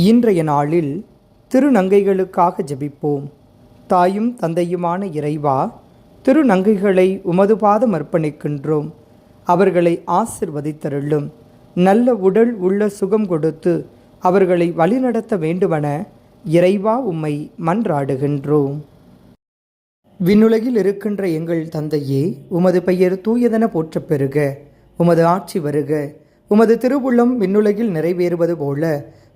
இன்றைய நாளில் திருநங்கைகளுக்காக ஜெபிப்போம். தாயும் தந்தையுமான இறைவா திருநங்கைகளை உமது பாதம் அர்ப்பணிக்கின்றோம். அவர்களை ஆசிர்வதித்தருளும். நல்ல உடல் உள்ள சுகம் கொடுத்து அவர்களை வழிநடத்த வேண்டுமென இறைவா உம்மை மன்றாடுகின்றோம். விண்ணுலகில் இருக்கின்ற எங்கள் தந்தையே உமது பெயர் தூயதென போற்றப் பெறுக உமது ஆட்சி வருக. உமது திருவுள்ளம் விண்ணுலகில் நிறைவேறுவது போல